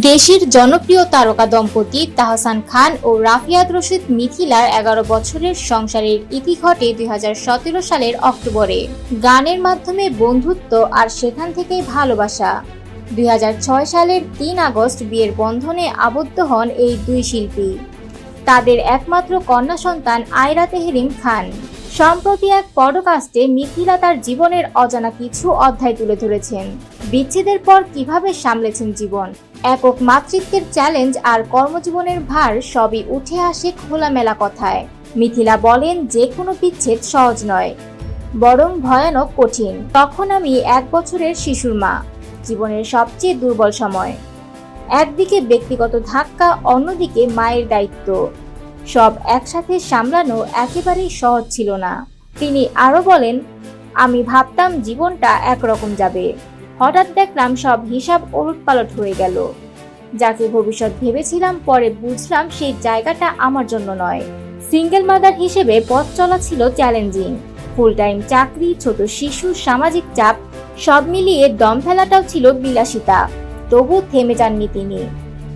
দেশের জনপ্রিয় তারকা দম্পতি তাহসান খান ও রাফিয়াত রশিদ মিথিলার এগারো বছরের সংসারের ইতি ঘটে দুই হাজার সতেরো সালের অক্টোবরে। গানের মাধ্যমে বন্ধুত্ব আর সেখান থেকেই ভালোবাসা। দুই হাজার ছয় সালের তিন আগস্ট বিয়ের বন্ধনে আবদ্ধ হন এই দুই শিল্পী। তাদের একমাত্র কন্যা সন্তান আয়রা তেহরিম খান। সম্প্রতি এক পডকাস্টে মিথিলা তার জীবনের অজানা কিছু অধ্যায় তুলে ধরেছেন। বিচ্ছেদের পর কীভাবে সামলেছেন জীবন? একক মাতৃত্বের চ্যালেঞ্জ আর কর্মজীবনের ভার সবই উঠে আসে খোলামেলা কথায়। মিথিলা বলেন যে কোনো বিচ্ছেদ সহজ নয়, বরং ভয়ানক কঠিন। তখন আমি এক বছরের শিশুর মা, জীবনের সবচেয়ে দুর্বল সময়। একদিকে ব্যক্তিগত ধাক্কা, অন্যদিকে মায়ের দায়িত্ব। সব একসাথে সামলানো একেবারেই সহজ ছিল না। তিনি আরও বলেন, আমি ভাবতাম জীবনটা একরকম যাবে। হঠাৎ দেখলাম সব হিসাব ওলটপালট হয়ে গেল। যাকে ভবিষ্যৎ ভেবেছিলাম, পরে বুঝলাম সেই জায়গাটা আমার জন্য নয়। সিঙ্গেল মাদার হিসেবে পথ চলা ছিল চ্যালেঞ্জিং ফুল টাইম চাকরি, ছোট শিশু, সামাজিক চাপ, সব মিলিয়ে দম ফেলাটাও ছিল বিলাসিতা। তবু থেমে যাননি তিনি।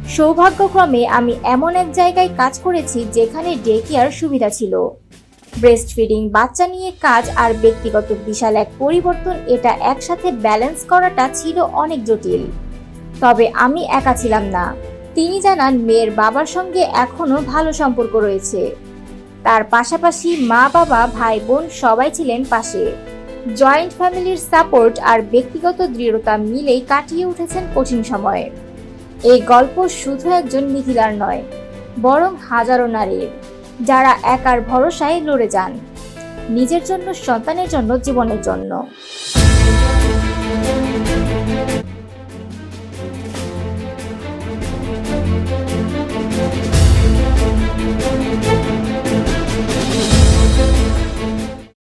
সৌভাগ্যক্রমে আমি এমন এক জায়গায় কাজ করেছি যেখানে ডে কেয়ার সুবিধা ছিল। ব্রেস্ট ফিডিং বাচ্চা নিয়ে কাজ আর ব্যক্তিগত বিশাল এক পরিবর্তন, এটা একসাথে ব্যালেন্স করাটা ছিল অনেক জটিল। তবে আমি একা ছিলাম না। তিনি জানান, মেয়ের বাবার সঙ্গে এখনও ভালো সম্পর্ক রয়েছে। তার পাশাপাশি মা বাবা, ভাই বোন সবাই ছিলেন পাশে। জয়েন্ট ফ্যামিলির সাপোর্ট আর ব্যক্তিগত দৃঢ়তা মিলেই কাটিয়ে উঠেছেন কঠিন সময়ে। এই গল্প শুধু একজন মিথিলার নয়, বরং হাজারো নারীর। যারা একার ভরসায় লড়ে যান। নিজের জন্য সন্তানের জন্য জীবনের জন্য।